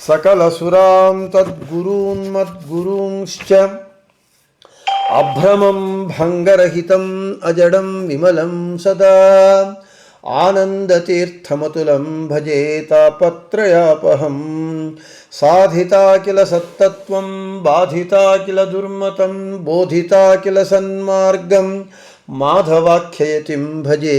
సకలసురాం తద్గురూన్ మద్గురూంశ్చ అభ్రమం భంగరహితం అజడం విమలం సదా ఆనందతీర్థమతులం భజే తాపత్రయాపహం సాధితా కిల సత్తత్వం బాధితా కిల దుర్మతం బోధితా కిల సన్మార్గం మాధవాఖ్యయతిం భజే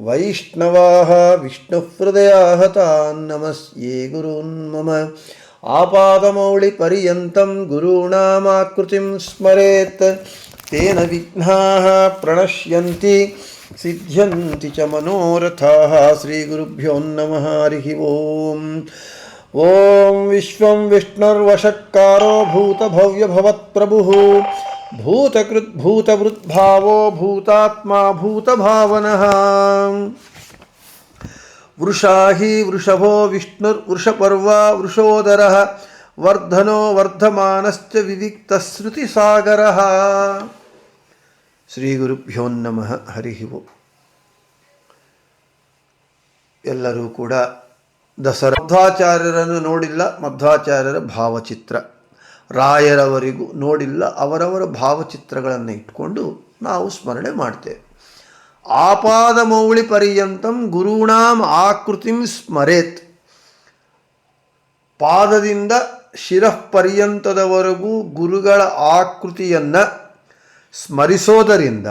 वैष्णवाः विष्णुहृदयाः तान् नमस्ये गुरून् मम आपादमौलिपर्यन्तं गुरूणामाकृतिं स्मरेत् तेन विघ्नाः प्रणश्यन्ति, सिद्ध्यन्ति च मनोरथाः श्रीगुरुभ्यो नमः हरिः ओम्। ॐ विश्वं विष्णुर्वषट्कारो भूतभव्यभवत्प्रभुः ಭೂತಕೃದ್ಭೂತವೃದ್ಭಾವೋ ಭೂತಾತ್ಮ ಭೂತಭಾವನಃ. ವೃಷಾಹಿ ವೃಷಭೋ ವೃಷಭೋ ವಿಷ್ಣುರ್ವೃಷಪರ್ವ ವೃಷೋದರ ವರ್ಧನೋ ವರ್ಧಮಾನಶ್ಚ ವಿವಿಕ್ತಶ್ರುತಿಸಾಗರ ಶ್ರೀ ಗುರುಭ್ಯೋ ನಮಃ. ಹರಿಹಿವು ಎಲ್ಲರೂ ಕೂಡ ದಸರಾ ಮಧ್ವಾಚಾರ್ಯರನ್ನು ನೋಡಿಲ್ಲ, ಮಧ್ವಾಚಾರ್ಯರ ಭಾವಚಿತ್ರ. ರಾಯರವರಿಗೂ ನೋಡಿಲ್ಲ, ಅವರವರ ಭಾವಚಿತ್ರಗಳನ್ನು ಇಟ್ಕೊಂಡು ನಾವು ಸ್ಮರಣೆ ಮಾಡ್ತೇವೆ. ಆಪಾದ ಮೌಳಿ ಪರ್ಯಂತಂ ಗುರುಣಾಂ ಆಕೃತಿಂ ಸ್ಮರೇತ್. ಪಾದದಿಂದ ಶಿರಃ ಪರ್ಯಂತದವರೆಗೂ ಗುರುಗಳ ಆಕೃತಿಯನ್ನು ಸ್ಮರಿಸೋದರಿಂದ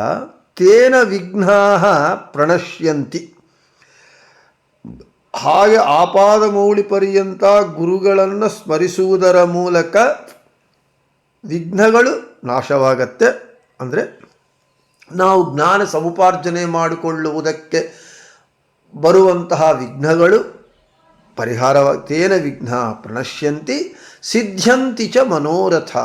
ತೇನ ವಿಘ್ನಾ ಪ್ರಣಶ್ಯಂತಿ. ಹಾಗೆ ಆಪಾದ ಮೌಳಿ ಪರ್ಯಂತ ಗುರುಗಳನ್ನು ಸ್ಮರಿಸುವುದರ ಮೂಲಕ ವಿಘ್ನಗಳು ನಾಶವಾಗತ್ತೆ. ಅಂದರೆ ನಾವು ಜ್ಞಾನ ಸಮುಪಾರ್ಜನೆ ಮಾಡಿಕೊಳ್ಳುವುದಕ್ಕೆ ಬರುವಂತಹ ವಿಘ್ನಗಳು ಪರಿಹಾರವ, ತೇನ ವಿಘ್ನ ಪ್ರಣಶ್ಯಂತಿ ಸಿದ್ಧ್ಯಂತಿ ಚ ಮನೋರಥ.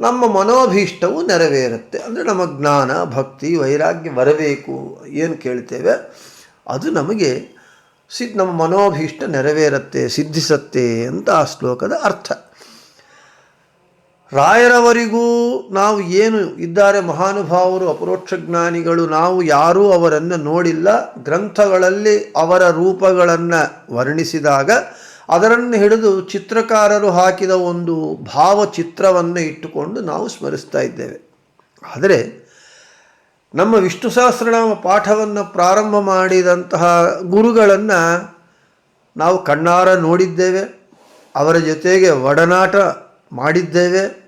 ನಮ್ಮ ಮನೋಭೀಷ್ಟವು ನೆರವೇರುತ್ತೆ. ಅಂದರೆ ನಮ್ಮ ಜ್ಞಾನ, ಭಕ್ತಿ, ವೈರಾಗ್ಯ ಬರಬೇಕು ಏನು ಕೇಳ್ತೇವೆ? ಅದು ನಮಗೆ ಸಿದ್, ನಮ್ಮ ಮನೋಭೀಷ್ಟ ನೆರವೇರುತ್ತೆ, ಸಿದ್ಧಿಸತ್ತೆ ಅಂತ ಆ ಶ್ಲೋಕದ ಅರ್ಥ. ರಾಯರವರಿಗೂ ನಾವು ಏನು ಇದ್ದಾರೆ ಮಹಾನುಭಾವರು, ಅಪರೋಕ್ಷ ಜ್ಞಾನಿಗಳು, ನಾವು ಯಾರೂ ಅವರನ್ನು ನೋಡಿಲ್ಲ. ಗ್ರಂಥಗಳಲ್ಲಿ ಅವರ ರೂಪಗಳನ್ನು ವರ್ಣಿಸಿದಾಗ ಅದರನ್ನು ಹಿಡಿದು ಚಿತ್ರಕಾರರು ಹಾಕಿದ ಒಂದು ಭಾವಚಿತ್ರವನ್ನು ಇಟ್ಟುಕೊಂಡು ನಾವು ಸ್ಮರಿಸ್ತಾ ಇದ್ದೇವೆ. ಆದರೆ ನಮ್ಮ ವಿಷ್ಣು ಸಹಸ್ರನಾಮ ಪಾಠವನ್ನು ಪ್ರಾರಂಭ ಮಾಡಿದಂತಹ ಗುರುಗಳನ್ನು ನಾವು ಕಣ್ಣಾರ ನೋಡಿದ್ದೇವೆ. ಅವರ ಜೊತೆಗೆ ಒಡನಾಟ ಮಾಡಿದ್ದೇವೆ.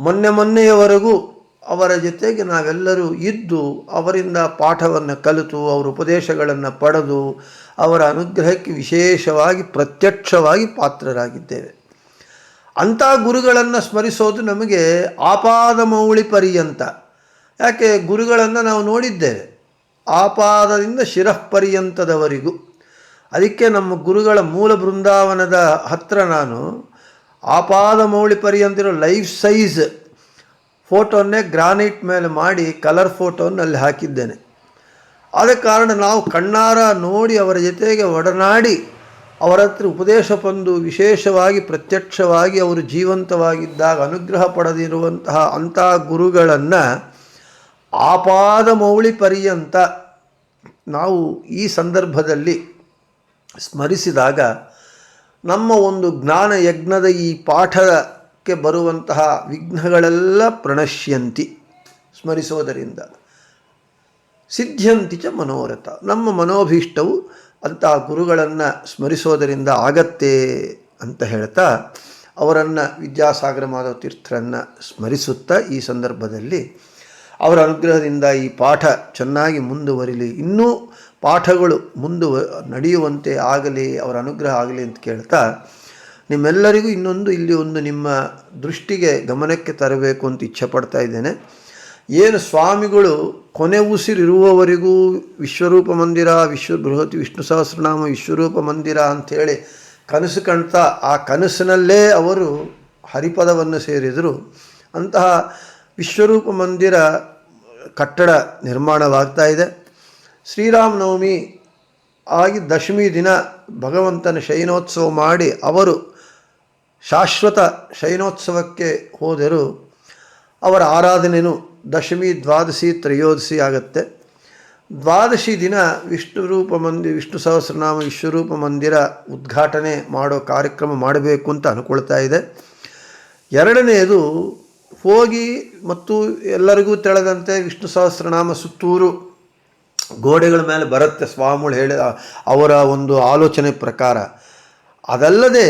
ಮೊನ್ನೆ ಮೊನ್ನೆಯವರೆಗೂ ಅವರ ಜೊತೆಗೆ ನಾವೆಲ್ಲರೂ ಇದ್ದು ಅವರಿಂದ ಪಾಠವನ್ನು ಕಲಿತು, ಅವರ ಉಪದೇಶಗಳನ್ನು ಪಡೆದು, ಅವರ ಅನುಗ್ರಹಕ್ಕೆ ವಿಶೇಷವಾಗಿ ಪ್ರತ್ಯಕ್ಷವಾಗಿ ಪಾತ್ರರಾಗಿದ್ದೇವೆ. ಅಂಥ ಗುರುಗಳನ್ನು ಸ್ಮರಿಸೋದು ನಮಗೆ ಆಪಾದ ಮೌಳಿ ಪರ್ಯಂತ ಯಾಕೆ? ಗುರುಗಳನ್ನು ನಾವು ನೋಡಿದ್ದೇವೆ. ಆಪಾದದಿಂದ ಶಿರಃ ಪರ್ಯಂತದವರಿಗೂ ಅದಕ್ಕೆ ನಮ್ಮ ಗುರುಗಳ ಮೂಲ ಬೃಂದಾವನದ ಹತ್ರ ನಾನು ಆಪಾದ ಮೌಳಿ ಅಂತಿರೋ ಲೈಫ್ ಸೈಜ್ ಫೋಟೋನ್ನೇ ಗ್ರಾನೈಟ್ ಮೇಲೆ ಮಾಡಿ ಕಲರ್ ಫೋಟೋನ ಅಲ್ಲಿ ಹಾಕಿದ್ದೇನೆ. ಆದ ಕಾರಣ ನಾವು ಕಣ್ಣಾರ ನೋಡಿ ಅವರ ಜೊತೆಗೆ ಒಡನಾಡಿ ಅವರ ಹತ್ರ ಉಪದೇಶ ಬಂದು ವಿಶೇಷವಾಗಿ ಪ್ರತ್ಯಕ್ಷವಾಗಿ ಅವರು ಜೀವಂತವಾಗಿದ್ದಾಗ ಅನುಗ್ರಹ ಪಡೆದಿರುವಂತಹ ಅಂಥ ಗುರುಗಳನ್ನು ಆಪಾದ ಮೌಳಿ ಪರ್ಯಂತ ನಾವು ಈ ಸಂದರ್ಭದಲ್ಲಿ ಸ್ಮರಿಸಿದಾಗ ನಮ್ಮ ಒಂದು ಜ್ಞಾನ ಯಜ್ಞದ ಈ ಪಾಠಕ್ಕೆ ಬರುವಂತಹ ವಿಘ್ನಗಳೆಲ್ಲ ಪ್ರಣಶ್ಯಂತಿ, ಸ್ಮರಿಸೋದರಿಂದ. ಸಿದ್ಧ್ಯಂತಿ ಚ ಮನೋರಥ. ನಮ್ಮ ಮನೋಭೀಷ್ಟವು ಅಂತಹ ಗುರುಗಳನ್ನು ಸ್ಮರಿಸೋದರಿಂದ ಆಗತ್ತೆ ಅಂತ ಹೇಳ್ತಾ, ಅವರನ್ನು ವಿದ್ಯಾಸಾಗರ ಮಾಧವ ತೀರ್ಥರನ್ನು ಸ್ಮರಿಸುತ್ತಾ ಈ ಸಂದರ್ಭದಲ್ಲಿ ಅವರ ಅನುಗ್ರಹದಿಂದ ಈ ಪಾಠ ಚೆನ್ನಾಗಿ ಮುಂದುವರಿಲಿ. ಇನ್ನೂ ಪಾಠಗಳು ಮುಂದುವ ನಡೆಯುವಂತೆ ಆಗಲಿ, ಅವರ ಅನುಗ್ರಹ ಆಗಲಿ ಅಂತ ಕೇಳ್ತಾ, ನಿಮ್ಮೆಲ್ಲರಿಗೂ ಇನ್ನೊಂದು ಇಲ್ಲಿ ಒಂದು ನಿಮ್ಮ ದೃಷ್ಟಿಗೆ ಗಮನಕ್ಕೆ ತರಬೇಕು ಅಂತ ಇಚ್ಛೆ ಪಡ್ತಾ ಇದ್ದೇನೆ. ಏನು ಸ್ವಾಮಿಗಳು ಕೊನೆ ಉಸಿರಿರುವವರೆಗೂ ವಿಶ್ವರೂಪ ಮಂದಿರ, ವಿಶ್ವ ಬೃಹತ್ ವಿಷ್ಣು ಸಹಸ್ರನಾಮ ವಿಶ್ವರೂಪ ಮಂದಿರ ಅಂಥೇಳಿ ಕನಸು ಕಾಣ್ತಾ, ಆ ಕನಸಿನಲ್ಲೇ ಅವರು ಹರಿಪದವನ್ನು ಸೇರಿದರು. ಅಂತಹ ವಿಶ್ವರೂಪ ಮಂದಿರ ಕಟ್ಟಡ ನಿರ್ಮಾಣವಾಗ್ತಾ ಇದೆ. ಶ್ರೀರಾಮನವಮಿ ಆಗಿ ದಶಮಿ ದಿನ ಭಗವಂತನ ಶಯನೋತ್ಸವ ಮಾಡಿ ಅವರು ಶಾಶ್ವತ ಶಯನೋತ್ಸವಕ್ಕೆ ಹೋದರು. ಅವರ ಆರಾಧನೆಯೂ ದಶಮಿ, ದ್ವಾದಶಿ, ತ್ರಯೋದಶಿ ಆಗುತ್ತೆ. ದ್ವಾದಶಿ ದಿನ ವಿಷ್ಣು ರೂಪ ಮಂದಿ, ವಿಷ್ಣು ಸಹಸ್ರನಾಮ ವಿಶ್ವರೂಪ ಮಂದಿರ ಉದ್ಘಾಟನೆ ಮಾಡೋ ಕಾರ್ಯಕ್ರಮ ಮಾಡಬೇಕು ಅಂತ ಅನ್ಕೊಳ್ತಾ ಇದೆ. ಎರಡನೆಯದು ಹೋಗಿ ಮತ್ತು ಎಲ್ಲರಿಗೂ ತಿಳಿದಂತೆ ವಿಷ್ಣು ಸಹಸ್ರನಾಮ ಸುತ್ತೂರು ಗೋಡೆಗಳ ಮೇಲೆ ಬರುತ್ತೆ ಸ್ವಾಮಿಗಳು ಹೇಳಿದ ಅವರ ಒಂದು ಆಲೋಚನೆ ಪ್ರಕಾರ. ಅದಲ್ಲದೆ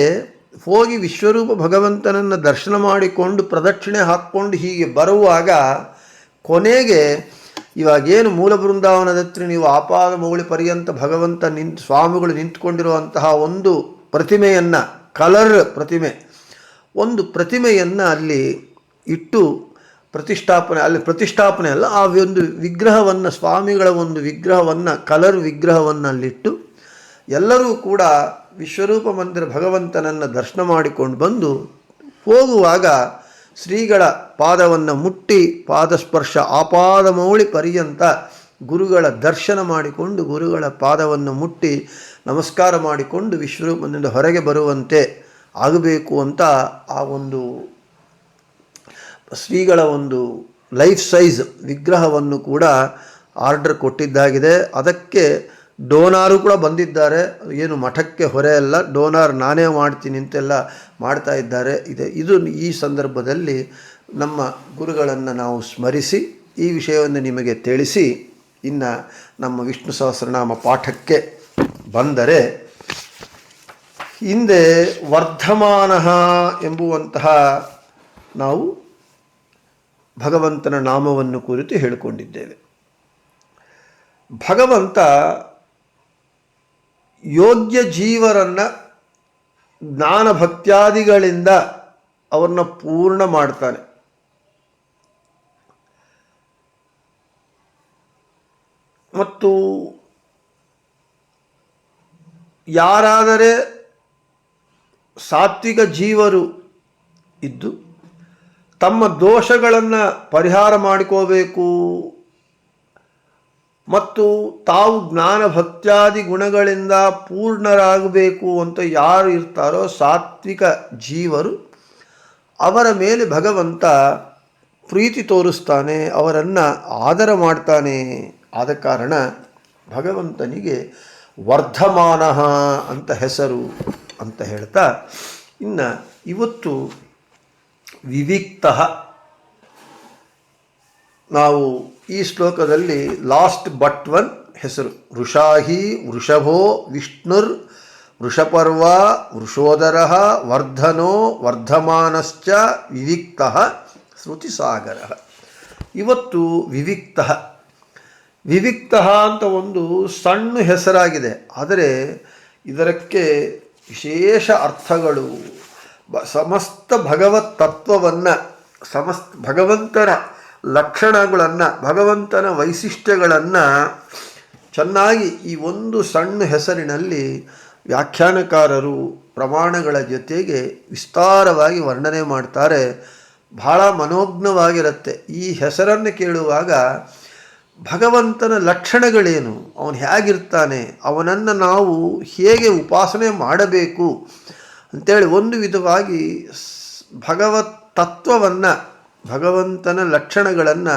ಹೋಗಿ ವಿಶ್ವರೂಪ ಭಗವಂತನನ್ನು ದರ್ಶನ ಮಾಡಿಕೊಂಡು ಪ್ರದಕ್ಷಿಣೆ ಹಾಕ್ಕೊಂಡು ಹೀಗೆ ಬರುವಾಗ ಕೊನೆಗೆ ಇವಾಗೇನು ಮೂಲ ಬೃಂದಾವನದ ಹತ್ರ ನೀವು ಆಪಾದ ಮೌಳಿ ಪರ್ಯಂತ ಭಗವಂತ ನಿಂತು, ಸ್ವಾಮಿಗಳು ನಿಂತ್ಕೊಂಡಿರುವಂತಹ ಒಂದು ಪ್ರತಿಮೆಯನ್ನು, ಕಲರ್ ಪ್ರತಿಮೆ, ಒಂದು ಪ್ರತಿಮೆಯನ್ನು ಅಲ್ಲಿ ಇಟ್ಟು ಪ್ರತಿಷ್ಠಾಪನೆ, ಅಲ್ಲಿ ಪ್ರತಿಷ್ಠಾಪನೆ ಅಲ್ಲ, ಆ ಒಂದು ವಿಗ್ರಹವನ್ನು, ಸ್ವಾಮಿಗಳ ಒಂದು ವಿಗ್ರಹವನ್ನು, ಕಲರ್ ವಿಗ್ರಹವನ್ನು ಅಲ್ಲಿಟ್ಟು ಎಲ್ಲರೂ ಕೂಡ ವಿಶ್ವರೂಪ ಮಂದಿರ ಭಗವಂತನನ್ನು ದರ್ಶನ ಮಾಡಿಕೊಂಡು ಬಂದು ಹೋಗುವಾಗ ಶ್ರೀಗಳ ಪಾದವನ್ನು ಮುಟ್ಟಿ ಪಾದಸ್ಪರ್ಶ ಆಪಾದ ಮೌಳಿ ಪರ್ಯಂತ ಗುರುಗಳ ದರ್ಶನ ಮಾಡಿಕೊಂಡು ಗುರುಗಳ ಪಾದವನ್ನು ಮುಟ್ಟಿ ನಮಸ್ಕಾರ ಮಾಡಿಕೊಂಡು ವಿಶ್ವರೂಪದಿಂದ ಹೊರಗೆ ಬರುವಂತೆ ಆಗಬೇಕು ಅಂತ ಆ ಒಂದು ಶ್ರೀಗಳ ಒಂದು ಲೈಫ್ ಸೈಜ್ ವಿಗ್ರಹವನ್ನು ಕೂಡ ಆರ್ಡರ್ ಕೊಟ್ಟಿದ್ದಾಗಿದೆ. ಅದಕ್ಕೆ ಡೋನಾರು ಕೂಡ ಬಂದಿದ್ದಾರೆ. ಏನು ಮಠಕ್ಕೆ ಹೊರೆ ಅಲ್ಲ. ಡೋನಾರ್ ನಾನೇ ಮಾಡ್ತೀನಿ ಅಂತೆಲ್ಲ ಮಾಡ್ತಾ ಇದ್ದಾರೆ. ಇದೆ, ಇದು ಈ ಸಂದರ್ಭದಲ್ಲಿ ನಮ್ಮ ಗುರುಗಳನ್ನು ನಾವು ಸ್ಮರಿಸಿ, ಈ ವಿಷಯವನ್ನು ನಿಮಗೆ ತಿಳಿಸಿ, ಇನ್ನು ನಮ್ಮ ವಿಷ್ಣು ಸಹಸ್ರನಾಮ ಪಾಠಕ್ಕೆ ಬಂದರೆ, ಹಿಂದೆ ವರ್ಧಮಾನ ಎಂಬುವಂತಹ ನಾವು ಭಗವಂತನ ನಾಮವನ್ನು ಕುರಿತು ಹೇಳಿಕೊಂಡಿದ್ದೇವೆ. ಭಗವಂತ ಯೋಗ್ಯ ಜೀವರನ್ನು ಜ್ಞಾನ ಭಕ್ತ್ಯಾದಿಗಳಿಂದ ಅವ್ರನ್ನ ಪೂರ್ಣ ಮಾಡ್ತಾನೆ. ಮತ್ತು ಯಾರಾದರೆ ಸಾತ್ವಿಕ ಜೀವರು ಇದ್ದು ತಮ್ಮ ದೋಷಗಳನ್ನು ಪರಿಹಾರ ಮಾಡಿಕೋಬೇಕು. ಮತ್ತು ತಾವು ಜ್ಞಾನ ಭಕ್ತ್ಯಾದಿ ಗುಣಗಳಿಂದ ಪೂರ್ಣರಾಗಬೇಕು ಅಂತ ಯಾರು ಇರ್ತಾರೋ ಸಾತ್ವಿಕ ಜೀವರು ಅವರ ಮೇಲೆ ಭಗವಂತ ಪ್ರೀತಿ ತೋರಿಸ್ತಾನೆ, ಅವರನ್ನು ಆದರ ಮಾಡ್ತಾನೆ. ಆದ ಕಾರಣ ಭಗವಂತನಿಗೆ ವರ್ಧಮಾನ ಅಂತ ಹೆಸರು ಅಂತ ಹೇಳ್ತಾ, ಇನ್ನು ಇವತ್ತು ವಿವಿಕ್ತ. ನಾವು ಈ ಶ್ಲೋಕದಲ್ಲಿ ಲಾಸ್ಟ್ ಬಟ್ ಒನ್ ಹೆಸರು. ವೃಷಾಹಿ, ವೃಷಭೋ, ವಿಷ್ಣುರ್, ವೃಷಪರ್ವ, ವೃಷೋದರ, ವರ್ಧನೋ, ವರ್ಧಮಾನಶ್ಚ, ವಿವಿಕ್ತ, ಶ್ರುತಿಸಾಗರ. ಇವತ್ತು ವಿವಿಕ್ತ. ವಿವಿಕ್ತ ಅಂತ ಒಂದು ಸಣ್ಣ ಹೆಸರಾಗಿದೆ. ಆದರೆ ಇದರಕ್ಕೆ ವಿಶೇಷ ಅರ್ಥಗಳು ಸಮಸ್ತ ಭಗವತ್ ತತ್ವವನ್ನು, ಸಮಸ್ತ ಭಗವಂತನ ಲಕ್ಷಣಗಳನ್ನು, ಭಗವಂತನ ವೈಶಿಷ್ಟ್ಯಗಳನ್ನು ಚೆನ್ನಾಗಿ ಈ ಒಂದು ಸಣ್ಣ ಹೆಸರಿನಲ್ಲಿ ವ್ಯಾಖ್ಯಾನಕಾರರು ಪ್ರಮಾಣಗಳ ಜೊತೆಗೆ ವಿಸ್ತಾರವಾಗಿ ವರ್ಣನೆ ಮಾಡ್ತಾರೆ. ಬಹಳ ಮನೋಜ್ಞವಾಗಿರುತ್ತೆ. ಈ ಹೆಸರನ್ನು ಕೇಳುವಾಗ ಭಗವಂತನ ಲಕ್ಷಣಗಳೇನು? ಅವನು ಹೇಗಿರ್ತಾನೆ? ಅವನನ್ನು ನಾವು ಹೇಗೆ ಉಪಾಸನೆ ಮಾಡಬೇಕು? ಅಂತೇಳಿ ಒಂದು ವಿಧವಾಗಿ ಭಗವತ್ ತತ್ವವನ್ನು, ಭಗವಂತನ ಲಕ್ಷಣಗಳನ್ನು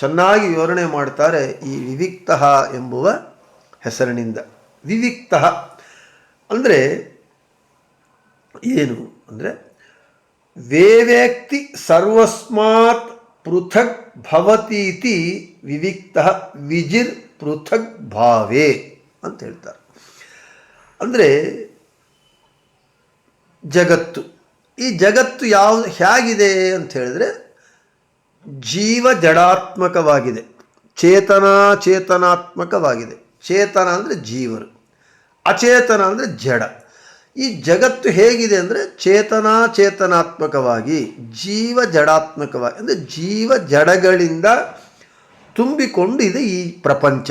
ಚೆನ್ನಾಗಿ ವಿವರಣೆ ಮಾಡ್ತಾರೆ ಈ ವಿವಿಕ್ತ ಎಂಬುವ ಹೆಸರಿನಿಂದ. ವಿವಿಕ್ತ ಅಂದರೆ ಏನು ಅಂದರೆ ವೇವೇಕ್ತಿ ಸರ್ವಸ್ಮಾತ್ ಪೃಥಕ್ ಭವತೀತಿ ವಿವಿಕ್ತ ವಿಜಿರ್ ಪೃಥಕ್ ಭಾವೇ ಅಂತ ಹೇಳ್ತಾರೆ. ಅಂದರೆ ಜಗತ್ತು. ಈ ಜಗತ್ತು ಯಾವ ಹೇಗಿದೆ ಅಂತ ಹೇಳಿದ್ರೆ ಜೀವ ಜಡಾತ್ಮಕವಾಗಿದೆ. ಚೇತನಾ ಚೇತನಾತ್ಮಕವಾಗಿದೆ. ಚೇತನ ಅಂದರೆ ಜೀವರು. ಅಚೇತನ ಅಂದರೆ ಜಡ. ಈ ಜಗತ್ತು ಹೇಗಿದೆ ಅಂದರೆ ಚೇತನಾ ಚೇತನಾತ್ಮಕವಾಗಿ, ಜೀವ ಜಡಾತ್ಮಕವಾಗಿ, ಅಂದರೆ ಜೀವ ಜಡಗಳಿಂದ ತುಂಬಿಕೊಂಡಿದೆ ಈ ಪ್ರಪಂಚ.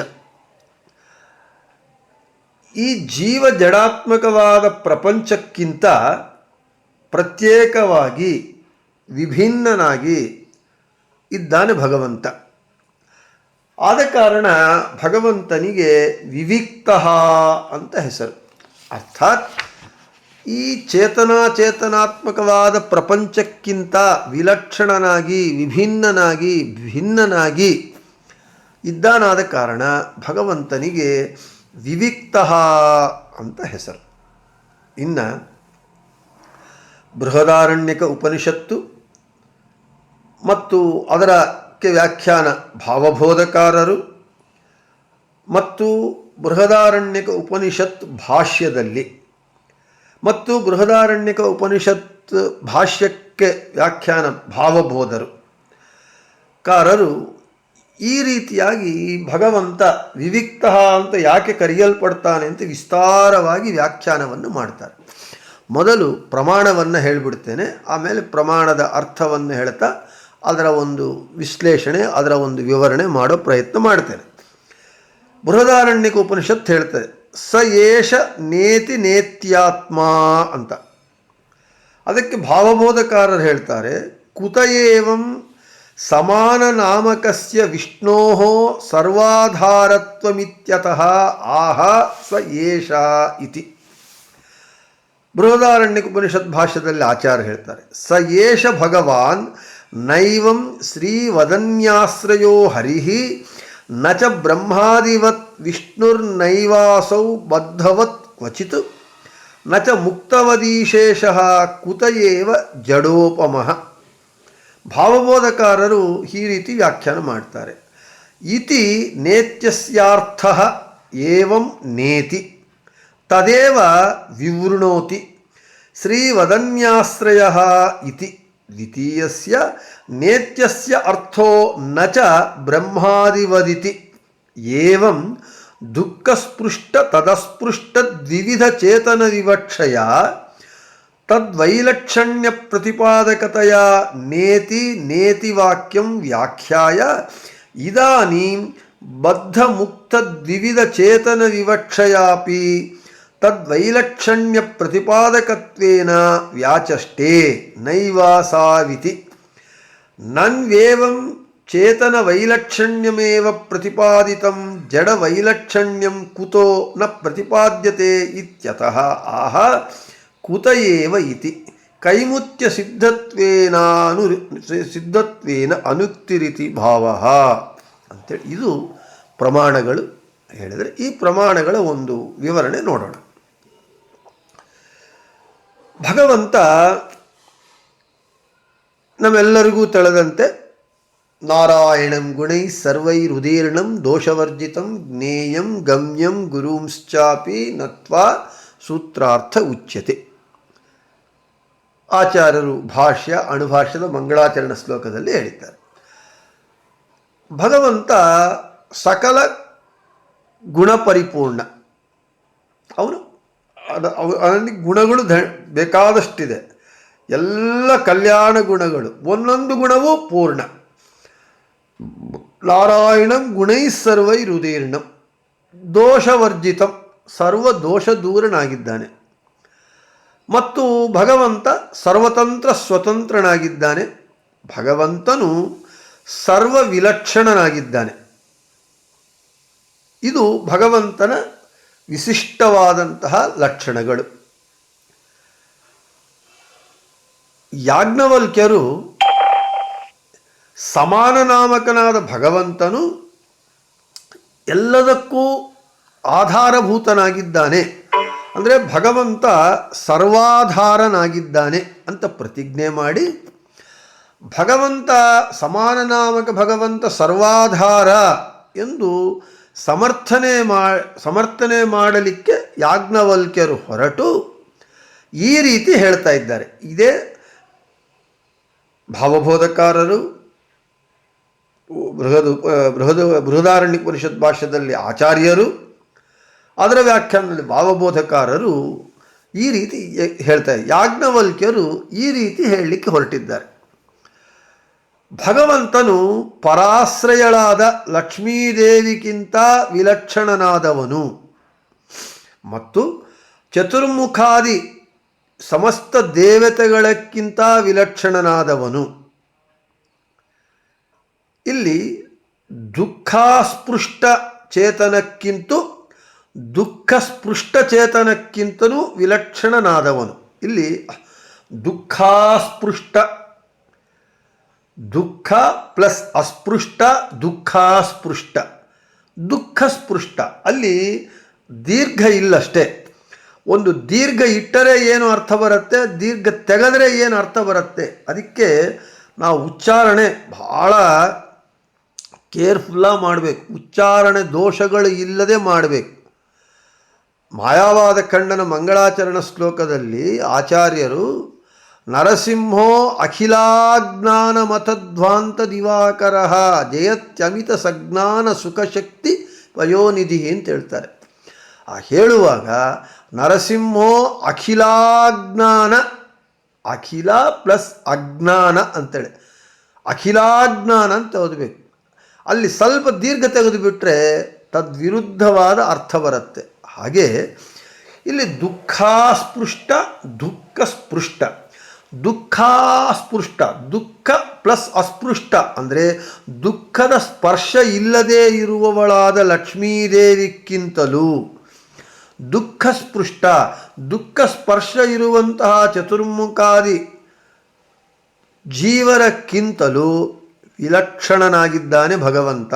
ಈ ಜೀವ ಜಡಾತ್ಮಕವಾದ ಪ್ರಪಂಚಕ್ಕಿಂತ ಪ್ರತ್ಯೇಕವಾಗಿ ವಿಭಿನ್ನನಾಗಿ ಇದ್ದಾನೆ ಭಗವಂತ. ಆದ ಕಾರಣ ಭಗವಂತನಿಗೆ ವಿವಿಕ್ತ ಅಂತ ಹೆಸರು. ಅರ್ಥಾತ್ ಈ ಚೇತನಾಚೇತನಾತ್ಮಕವಾದ ಪ್ರಪಂಚಕ್ಕಿಂತ ವಿಲಕ್ಷಣನಾಗಿ, ವಿಭಿನ್ನನಾಗಿ, ಭಿನ್ನನಾಗಿ ಇದ್ದಾನಾದ ಕಾರಣ ಭಗವಂತನಿಗೆ ವಿವಿಕ್ತ ಅಂತ ಹೆಸರು. ಇನ್ನು ಬೃಹದಾರಣ್ಯಕ ಉಪನಿಷತ್ತು ಮತ್ತು ಅದರಕ್ಕೆ ವ್ಯಾಖ್ಯಾನ ಭಾವಬೋಧಕಾರರು ಮತ್ತು ಬೃಹದಾರಣ್ಯಕ ಉಪನಿಷತ್ ಭಾಷ್ಯದಲ್ಲಿ ಮತ್ತು ಬೃಹದಾರಣ್ಯಕ ಉಪನಿಷತ್ ಭಾಷ್ಯಕ್ಕೆ ವ್ಯಾಖ್ಯಾನ ಭಾವಬೋಧರು ಕಾರರು ಈ ರೀತಿಯಾಗಿ ಭಗವಂತ ವಿವಿಕ್ತ ಅಂತ ಯಾಕೆ ಕರೆಯಲ್ಪಡ್ತಾನೆ ಅಂತ ವಿಸ್ತಾರವಾಗಿ ವ್ಯಾಖ್ಯಾನವನ್ನು ಮಾಡ್ತಾರೆ. ಮೊದಲು ಪ್ರಮಾಣವನ್ನು ಹೇಳಿಬಿಡ್ತೇನೆ, ಆಮೇಲೆ ಪ್ರಮಾಣದ ಅರ್ಥವನ್ನು ಹೇಳ್ತಾ ಅದರ ಒಂದು ವಿಶ್ಲೇಷಣೆ, ಅದರ ಒಂದು ವಿವರಣೆ ಮಾಡೋ ಪ್ರಯತ್ನ ಮಾಡ್ತೇನೆ. ಬೃಹದಾರಣ್ಯಕ ಉಪನಿಷತ್ತು ಹೇಳ್ತದೆ, ಸ ಏಷ ನೇತಿ ನೇತ್ಯಾತ್ಮ ಅಂತ. ಅದಕ್ಕೆ ಭಾವಬೋಧಕಾರರು ಹೇಳ್ತಾರೆ, ಕುತ ಏವಂ ಸಮಾನ ವಿಷ್ಣೋಃ ಸರ್ವಾಧಾರತ್ವಮಿತ್ಯತಃ ಆಹ ಸ ಏಷ ಇತಿ. ಬೃಹದಾರಣ್ಯಕ ಉಪನಿಷತ್ ಭಾಷ್ಯದಲ್ಲಿ ಆಚಾರ್ಯ ಹೇಳ್ತಾರೆ, ಸ ಏಷ ಭಗವಾನ್ ನೈವಂ ಶ್ರೀವದನ್ಯಾಶ್ರಯೋ ಹರಿಹಿ, ನ ಚ ಬ್ರಹ್ಮಾದಿವತ್ ವಿಷ್ಣುರ್ನೈವಾಸೌ ಬದ್ಧವತ್ ಕ್ವಚಿತ್, ನ ಚ ಮುಕ್ತವದೀಶೇಷ ಕುತ ಜಡೋಪಮಃ. ಭಾವಬೋಧಕಾರರು ಈ ರೀತಿ ವ್ಯಾಖ್ಯಾನ ಮಾಡ್ತಾರೆ. ಇತಿ ನೇತ್ಯಸ್ಯಾರ್ಥ ಏವಂ ನೇತಿ ತದೇವ ವಿವೃಣೋತಿ ಶ್ರೀವದನ್ಯಾಶ್ರಯ ಇತಿ ದ್ವಿತೀಯಸ್ಯ ನೇತ್ಯಸ್ಯ ಅರ್ಥೋ ನ ಚ ಬ್ರಹ್ಮಾದಿವದಿತಿ ಏವಂ ದುಃಖಸ್ಪೃಷ್ಟ ತದಸ್ಪೃಷ್ಟ ದ್ವಿವಿಧ ಚೇತನ ವಿವಕ್ಷಯ తద్వైలక్షణ్య ప్రతిపాదకతయా నేతి నేతి వాక్యం వ్యాఖ్యాయ. ఇదానీం బద్ధముక్తద్వివిధచేతన వివక్షయాపి తద్వైలక్షణ్య ప్రతిపాదకత్వేన వ్యాచష్టే నైవాసావితి నన్వేవం చేతన వైలక్షణ్యమేవ ప్రతిపాదితం జడ వైలక్షణ్యం కుతో న ప్రతిపాద్యతే ఇత్యతః. ఆహా. ಪ್ರತಿಪಾದ್ಯತೆ ಇತ್ಯತಃ ಆಹ ಕುತ ಏವ ಇತಿ. ಕೈಮುತ್ಯ ಸಿದ್ಧತ್ವೇನಾನು ಸಿದ್ಧತ್ವೇನ ಅನುಕ್ತಿರಿತಿ ಭಾವ. ಅಂತೇಳಿ ಇದು ಪ್ರಮಾಣಗಳು ಹೇಳಿದರೆ ಈ ಪ್ರಮಾಣಗಳ ಒಂದು ವಿವರಣೆ ನೋಡೋಣ. ಭಗವಂತ ನಮ್ಮೆಲ್ಲರಿಗೂ ತಿಳಿದಂತೆ ನಾರಾಯಣಂ ಗುಣೈ ಸರ್ವೈರುದೀರ್ಣಂ ದೋಷವರ್ಜಿತಂ ಜ್ಞೇಯಂ ಗಮ್ಯಂ ಗುರುಂಶ್ಚಾಪಿ ನತ್ವಾ ಸೂತ್ರಾರ್ಥ ಉಚ್ಯತೆ. ಆಚಾರ್ಯರು ಭಾಷ್ಯ, ಅಣುಭಾಷ್ಯದ ಮಂಗಳಾಚರಣ ಶ್ಲೋಕದಲ್ಲಿ ಹೇಳಿದ್ದಾರೆ. ಭಗವಂತ ಸಕಲ ಗುಣ ಪರಿಪೂರ್ಣ ಅವನು ಅದು ಅವ ಅವನಿಗೆ ಗುಣಗಳು ಬೇಕಾದಷ್ಟಿದೆ. ಎಲ್ಲ ಕಲ್ಯಾಣ ಗುಣಗಳು, ಒಂದೊಂದು ಗುಣವೂ ಪೂರ್ಣ. ನಾರಾಯಣಂ ಗುಣೈ ಸರ್ವೈ ರುದೀರ್ಣಂ. ದೋಷವರ್ಜಿತಂ, ಸರ್ವ ದೋಷ ದೂರನಾಗಿದ್ದಾನೆ. ಮತ್ತು ಭಗವಂತ ಸರ್ವತಂತ್ರ ಸ್ವತಂತ್ರನಾಗಿದ್ದಾನೆ. ಭಗವಂತನು ಸರ್ವ ವಿಲಕ್ಷಣನಾಗಿದ್ದಾನೆ ಇದು ಭಗವಂತನ ವಿಶಿಷ್ಟವಾದಂತಹ ಲಕ್ಷಣಗಳು. ಯಾಜ್ಞವಲ್ಕ್ಯರು ಸಮಾನ ನಾಮಕನಾದ ಭಗವಂತನು ಎಲ್ಲದಕ್ಕೂ ಆಧಾರಭೂತನಾಗಿದ್ದಾನೆ. ಅಂದರೆ ಭಗವಂತ ಸರ್ವಾಧಾರನಾಗಿದ್ದಾನೆ ಅಂತ ಪ್ರತಿಜ್ಞೆ ಮಾಡಿ ಭಗವಂತ ಸಮಾನ ನಾಮಕ ಭಗವಂತ ಸರ್ವಾಧಾರ ಎಂದು ಸಮರ್ಥನೆ ಮಾ ಸಮರ್ಥನೆ ಮಾಡಲಿಕ್ಕೆ ಯಾಜ್ಞವಲ್ಕ್ಯರು ಹೊರಟು ಈ ರೀತಿ ಹೇಳ್ತಾ ಇದ್ದಾರೆ. ಇದೇ ಭಾವಬೋಧಕಾರರು ಬೃಹದ್ ಬೃಹದ ಬೃಹದಾರಣ್ಯ ಪರಿಷತ್ ಭಾಷ್ಯದಲ್ಲಿ ಆಚಾರ್ಯರು ಅದರ ವ್ಯಾಖ್ಯಾನದಲ್ಲಿ ಭಾವಬೋಧಕಾರರು ಈ ರೀತಿ ಹೇಳ್ತಾರೆ, ಯಾಜ್ಞವಲ್ಕ್ಯರು ಈ ರೀತಿ ಹೇಳಲಿಕ್ಕೆ ಹೊರಟಿದ್ದಾರೆ. ಭಗವಂತನು ಪರಾಶ್ರಯಳಾದ ಲಕ್ಷ್ಮೀದೇವಿಗಿಂತ ವಿಲಕ್ಷಣನಾದವನು. ಮತ್ತು ಚತುರ್ಮುಖಾದಿ ಸಮಸ್ತ ದೇವತೆಗಳಕ್ಕಿಂತ ವಿಲಕ್ಷಣನಾದವನು. ಇಲ್ಲಿ ದುಃಖಾಸ್ಪೃಷ್ಟ ಚೇತನಕ್ಕಿಂತ ದುಃಖ ಸ್ಪೃಷ್ಟ ಚೇತನಕ್ಕಿಂತಲೂ ವಿಲಕ್ಷಣನಾದವನು. ಇಲ್ಲಿ ದುಃಖಾಸ್ಪೃಷ್ಟ, ದುಃಖ ಪ್ಲಸ್ ಅಸ್ಪೃಷ್ಟ, ದುಃಖಾಸ್ಪೃಷ್ಟ ದುಃಖ ಸ್ಪೃಷ್ಟ ಅಲ್ಲಿ ದೀರ್ಘ ಇಲ್ಲಷ್ಟೇ. ಒಂದು ದೀರ್ಘ ಇಟ್ಟರೆ ಏನು ಅರ್ಥ ಬರುತ್ತೆ? ದೀರ್ಘ ತೆಗೆದರೆ ಏನು ಅರ್ಥ ಬರುತ್ತೆ? ಅದಕ್ಕೆ ನಾವು ಉಚ್ಚಾರಣೆ ಭಾಳ ಕೇರ್ಫುಲ್ಲಾಗಿ ಮಾಡಬೇಕು. ಉಚ್ಚಾರಣೆ ದೋಷಗಳು ಇಲ್ಲದೆ ಮಾಡಬೇಕು. ಮಾಯಾವಾದ ಖಂಡನ ಮಂಗಳಾಚರಣ ಶ್ಲೋಕದಲ್ಲಿ ಆಚಾರ್ಯರು ನರಸಿಂಹೋ ಅಖಿಲಾಜ್ಞಾನ ಮತಧ್ವಾಂತ ದಿವಾಕರ ಜಯತ್ಯಮಿತ ಸಜ್ಞಾನ ಸುಖಶಕ್ತಿ ವಯೋನಿಧಿ ಅಂತ ಹೇಳ್ತಾರೆ. ಆ ಹೇಳುವಾಗ ನರಸಿಂಹೋ ಅಖಿಲಾಜ್ಞಾನ, ಅಖಿಲ ಪ್ಲಸ್ ಅಜ್ಞಾನ ಅಂತೇಳಿ. ಅಖಿಲಾಜ್ಞಾನ ಅಂತ ಓದಬೇಕು. ಅಲ್ಲಿ ಸ್ವಲ್ಪ ದೀರ್ಘ ತೆಗೆದುಬಿಟ್ರೆ ತದ್ವಿರುದ್ಧವಾದ ಅರ್ಥ ಬರುತ್ತೆ. ಹಾಗೆ ಇಲ್ಲಿ ದುಃಖಾಸ್ಪೃಷ್ಟ ದುಃಖ ಸ್ಪೃಷ್ಟ ದುಃಖಾಸ್ಪೃಷ್ಟ, ದುಃಖ ಪ್ಲಸ್ ಅಸ್ಪೃಷ್ಟ ಅಂದರೆ ದುಃಖದ ಸ್ಪರ್ಶ ಇಲ್ಲದೇ ಇರುವವಳಾದ ಲಕ್ಷ್ಮೀದೇವಿಕ್ಕಿಂತಲೂ. ದುಃಖ ಸ್ಪೃಷ್ಟ ದುಃಖ ಸ್ಪರ್ಶ ಇರುವಂತಹ ಚತುರ್ಮುಖಾದಿ ಜೀವರಕ್ಕಿಂತಲೂ ವಿಲಕ್ಷಣನಾಗಿದ್ದಾನೆ ಭಗವಂತ.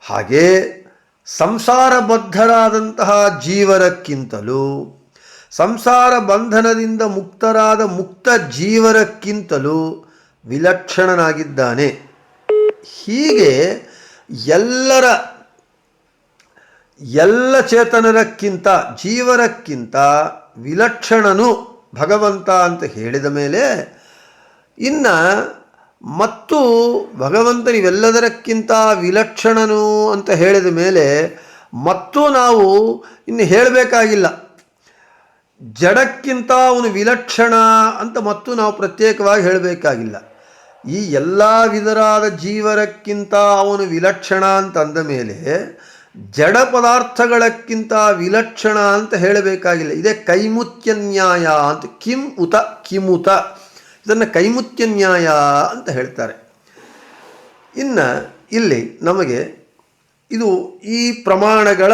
ಹಾಗೆ ಸಂಸಾರಬದ್ಧರಾದಂತಹ ಜೀವರಕ್ಕಿಂತಲೂ ಸಂಸಾರ ಬಂಧನದಿಂದ ಮುಕ್ತರಾದ ಮುಕ್ತ ಜೀವರಕ್ಕಿಂತಲೂ ವಿಲಕ್ಷಣನಾಗಿದ್ದಾನೆ. ಹೀಗೆ ಎಲ್ಲರ, ಎಲ್ಲ ಚೇತನರಕ್ಕಿಂತ, ಜೀವರಕ್ಕಿಂತ ವಿಲಕ್ಷಣನು ಭಗವಂತ ಅಂತ ಹೇಳಿದ ಮೇಲೆ, ಇನ್ನು ಮತ್ತು ಭಗವಂತ ಇವೆಲ್ಲದರಕ್ಕಿಂತ ವಿಲಕ್ಷಣನು ಅಂತ ಹೇಳಿದ ಮೇಲೆ ಮತ್ತು ನಾವು ಇನ್ನು ಹೇಳಬೇಕಾಗಿಲ್ಲ. ಜಡಕ್ಕಿಂತ ಅವನು ವಿಲಕ್ಷಣ ಅಂತ ಮತ್ತು ನಾವು ಪ್ರತ್ಯೇಕವಾಗಿ ಹೇಳಬೇಕಾಗಿಲ್ಲ. ಈ ಎಲ್ಲ ವಿಧರಾದ ಜೀವರಕ್ಕಿಂತ ಅವನು ವಿಲಕ್ಷಣ ಅಂತ ಅಂದ ಮೇಲೆ ಜಡ ಪದಾರ್ಥಗಳಕ್ಕಿಂತ ವಿಲಕ್ಷಣ ಅಂತ ಹೇಳಬೇಕಾಗಿಲ್ಲ. ಇದೇ ಕೈಮುತ್ಯ ನ್ಯಾಯ ಅಂತ ಕಿಂ ಉತ ಕಿಮುತ. ಇದನ್ನು ಕೈಮುತ್ಯ ನ್ಯಾಯ ಅಂತ ಹೇಳ್ತಾರೆ. ಇನ್ನು ಇಲ್ಲಿ ನಮಗೆ ಇದು ಈ ಪ್ರಮಾಣಗಳ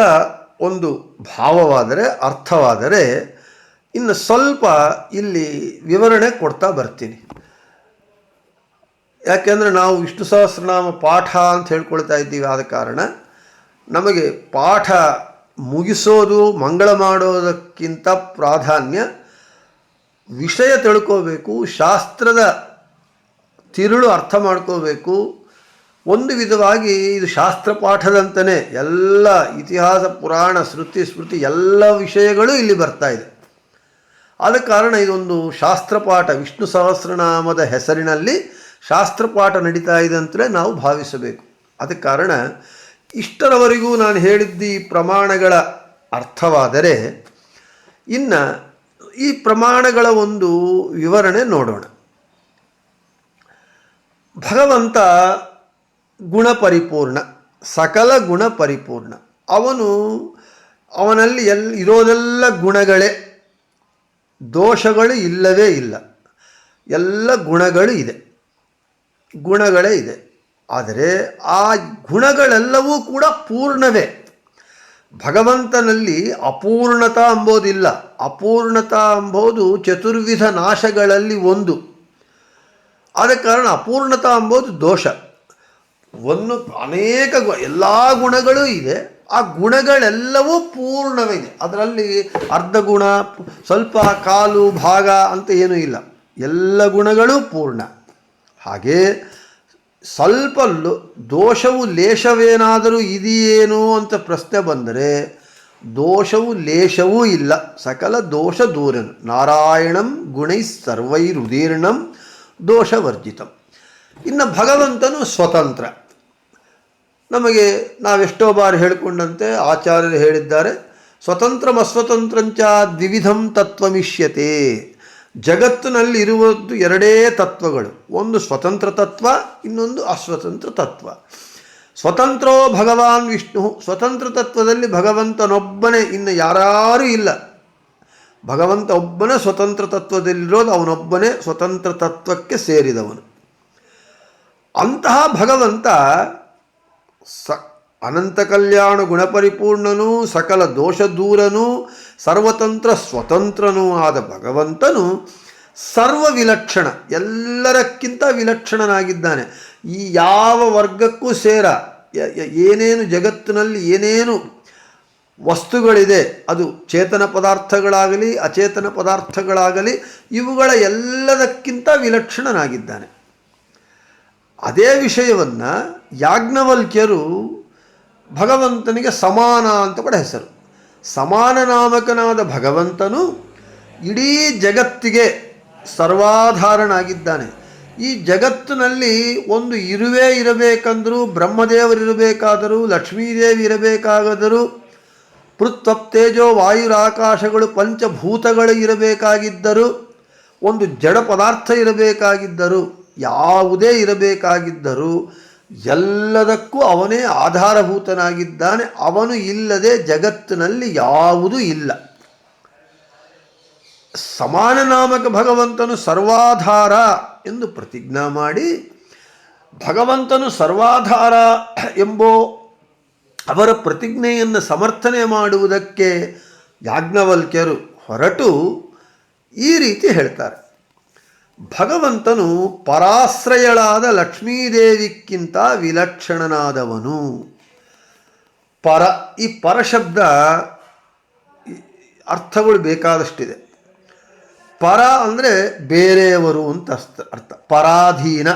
ಒಂದು ಭಾವವಾದರೆ, ಅರ್ಥವಾದರೆ ಇನ್ನು ಸ್ವಲ್ಪ ಇಲ್ಲಿ ವಿವರಣೆ ಕೊಡ್ತಾ ಬರ್ತೀನಿ. ಯಾಕೆಂದರೆ ನಾವು ವಿಷ್ಣು ಸಹಸ್ರನಾಮ ಪಾಠ ಅಂತ ಹೇಳ್ಕೊಳ್ತಾ ಇದ್ದೀವಿ ಆದ ಕಾರಣ ನಮಗೆ ಪಾಠ ಮುಗಿಸೋದು, ಮಂಗಳ ಮಾಡೋದಕ್ಕಿಂತ ಪ್ರಾಧಾನ್ಯ ವಿಷಯ ತಿಳ್ಕೋಬೇಕು, ಶಾಸ್ತ್ರದ ತಿರುಳು ಅರ್ಥ ಮಾಡ್ಕೋಬೇಕು. ಒಂದು ವಿಧವಾಗಿ ಇದು ಶಾಸ್ತ್ರ ಪಾಠದಂತಲೇ ಎಲ್ಲ ಇತಿಹಾಸ, ಪುರಾಣ ಶ್ರುತಿ ಸ್ಮೃತಿ ಎಲ್ಲ ವಿಷಯಗಳು ಇಲ್ಲಿ ಬರ್ತಾ ಇದೆ. ಆದ ಕಾರಣ ಇದೊಂದು ಶಾಸ್ತ್ರಪಾಠ ವಿಷ್ಣು ಸಹಸ್ರನಾಮದ ಹೆಸರಿನಲ್ಲಿ ಶಾಸ್ತ್ರಪಾಠ ನಡೀತಾ ಇದೆ ಅಂತಲೇ ನಾವು ಭಾವಿಸಬೇಕು. ಆದ ಕಾರಣ ಇಷ್ಟರವರೆಗೂ ನಾನು ಹೇಳಿದ್ದ ಈ ಪ್ರಮಾಣಗಳ ಅರ್ಥವಾದರೆ, ಇನ್ನು ಈ ಪ್ರಮಾಣಗಳ ಒಂದು ವಿವರಣೆ ನೋಡೋಣ. ಭಗವಂತ ಗುಣಪರಿಪೂರ್ಣ ಸಕಲ ಗುಣ ಪರಿಪೂರ್ಣ. ಅವನು, ಅವನಲ್ಲಿ ಎಲ್, ಇರೋದೆಲ್ಲ ಗುಣಗಳೇ. ದೋಷಗಳು ಇಲ್ಲವೇ ಇಲ್ಲ. ಎಲ್ಲ ಗುಣಗಳು ಇದೆ. ಗುಣಗಳೇ ಇದೆ. ಆದರೆ ಆ ಗುಣಗಳೆಲ್ಲವೂ ಕೂಡ ಪೂರ್ಣವೇ. ಭಗವಂತನಲ್ಲಿ ಅಪೂರ್ಣತ ಅಂಬೋದಿಲ್ಲ. ಅಪೂರ್ಣತ ಅಂಬೋದು ಚತುರ್ವಿಧ ನಾಶಗಳಲ್ಲಿ ಒಂದು. ಆದ ಕಾರಣ ಅಪೂರ್ಣತ ಅಂಬೋದು ದೋಷ. ಒಂದು ಅನೇಕ ಎಲ್ಲ ಗುಣಗಳು ಇದೆ. ಆ ಗುಣಗಳೆಲ್ಲವೂ ಪೂರ್ಣವಿದೆ ಅದರಲ್ಲಿ ಅರ್ಧ ಗುಣ ಸ್ವಲ್ಪ ಕಾಲು, ಭಾಗ ಅಂತ ಏನೂ ಇಲ್ಲ. ಎಲ್ಲ ಗುಣಗಳು ಪೂರ್ಣ. ಹಾಗೆ ಸ್ವಲ್ಪ ದೋಷವು ಲೇಷವೇನಾದರೂ ಇದೆಯೇನೋ ಅಂತ ಪ್ರಶ್ನೆ ಬಂದರೆ, ದೋಷವು ಲೇಷವೂ ಇಲ್ಲ. ಸಕಲ ದೋಷ ದೂರನು. ನಾರಾಯಣಂ ಗುಣೈ ಸರ್ವೈರುದೀರ್ಣಂ ದೋಷವರ್ಜಿತಂ. ಇನ್ನು ಭಗವಂತನು ಸ್ವತಂತ್ರ. ನಮಗೆ ನಾವೆಷ್ಟೋ ಬಾರಿ ಹೇಳಿಕೊಂಡಂತೆ, ಆಚಾರ್ಯರು ಹೇಳಿದ್ದಾರೆ, ಸ್ವತಂತ್ರಮಸ್ವತಂತ್ರಂಚ ದ್ವಿವಿಧಂ ತತ್ವಮಿಷ್ಯತೆ. ಜಗತ್ತಿನಲ್ಲಿ ಇರುವುದು ಎರಡೇ ತತ್ವಗಳು. ಒಂದು ಸ್ವತಂತ್ರ ತತ್ವ, ಇನ್ನೊಂದು ಅಸ್ವತಂತ್ರ ತತ್ವ. ಸ್ವತಂತ್ರೋ ಭಗವಾನ್ ವಿಷ್ಣು, ಸ್ವತಂತ್ರ ತತ್ವದಲ್ಲಿ ಭಗವಂತನೊಬ್ಬನೇ ಇನ್ನು ಯಾರೂ ಇಲ್ಲ. ಭಗವಂತ ಒಬ್ಬನೇ ಸ್ವತಂತ್ರ ತತ್ವದಲ್ಲಿರೋದು, ಅವನೊಬ್ಬನೇ ಸ್ವತಂತ್ರ ತತ್ವಕ್ಕೆ ಸೇರಿದವನು. ಅಂತಹ ಭಗವಂತ ಸ ಅನಂತ ಕಲ್ಯಾಣ ಗುಣಪರಿಪೂರ್ಣನೂ, ಸಕಲ ದೋಷ ದೂರನೂ ಸರ್ವತಂತ್ರ ಸ್ವತಂತ್ರನೂ ಆದ ಭಗವಂತನು ಸರ್ವ ವಿಲಕ್ಷಣ ಎಲ್ಲರಕ್ಕಿಂತ ವಿಲಕ್ಷಣನಾಗಿದ್ದಾನೆ. ಈ ಯಾವ ವರ್ಗಕ್ಕೂ ಸೇರ ಏನೇನು ಜಗತ್ತಿನಲ್ಲಿ ಏನೇನು ವಸ್ತುಗಳಿದೆ, ಅದು ಚೇತನ ಪದಾರ್ಥಗಳಾಗಲಿ, ಅಚೇತನ ಪದಾರ್ಥಗಳಾಗಲಿ, ಇವುಗಳ ಎಲ್ಲದಕ್ಕಿಂತ ವಿಲಕ್ಷಣನಾಗಿದ್ದಾನೆ. ಅದೇ ವಿಷಯವನ್ನು ಯಾಜ್ಞವಲ್ಕ್ಯರು ಭಗವಂತನಿಗೆ ಸಮಾನ ಅಂತ ಕೂಡ ಹೆಸರು. ಸಮಾನ ನಾಮಕನಾದ ಭಗವಂತನು ಇಡೀ ಜಗತ್ತಿಗೆ ಸರ್ವಾಧಾರನಾಗಿದ್ದಾನೆ ಈ ಜಗತ್ತಿನಲ್ಲಿ ಒಂದು ಇರುವೆ ಇರಬೇಕಂದರೂ ಬ್ರಹ್ಮದೇವರಿರಬೇಕಾದರೂ ಲಕ್ಷ್ಮೀದೇವಿ ಇರಬೇಕಾದರೂ, ಪೃಥ್ವಪ್ತೇಜೋ ವಾಯುರಾಕಾಶಗಳು ಪಂಚಭೂತಗಳು ಇರಬೇಕಾಗಿದ್ದರೂ, ಒಂದು ಜಡ ಪದಾರ್ಥ ಇರಬೇಕಾಗಿದ್ದರೂ, ಯಾವುದೇ ಇರಬೇಕಾಗಿದ್ದರೂ ಎಲ್ಲದಕ್ಕೂ ಅವನೇ ಆಧಾರಭೂತನಾಗಿದ್ದಾನೆ. ಅವನು ಇಲ್ಲದೆ ಜಗತ್ತಿನಲ್ಲಿ ಯಾವುದೂ ಇಲ್ಲ. ಸಮಾನ ನಾಮಕ ಭಗವಂತನು ಸರ್ವಾಧಾರ ಎಂದು ಪ್ರತಿಜ್ಞಾ ಮಾಡಿ, ಭಗವಂತನು ಸರ್ವಾಧಾರ ಎಂಬೋ ಅವರ ಪ್ರತಿಜ್ಞೆಯನ್ನು ಸಮರ್ಥನೆ ಮಾಡುವುದಕ್ಕೆ ಯಾಜ್ಞವಲ್ಕ್ಯರು ಹೊರಟು ಈ ರೀತಿ ಹೇಳ್ತಾರೆ. ಭಗವಂತನು ಪರಾಶ್ರಯಳಾದ ಲಕ್ಷ್ಮೀದೇವಿಕ್ಕಿಂತ ವಿಲಕ್ಷಣನಾದವನು. ಪರ, ಈ ಪರಶಬ್ದ ಅರ್ಥಗಳು ಬೇಕಾದಷ್ಟಿದೆ. ಪರ ಅಂದರೆ ಬೇರೆಯವರು ಅಂತ ಅರ್ಥ. ಪರಾಧೀನ.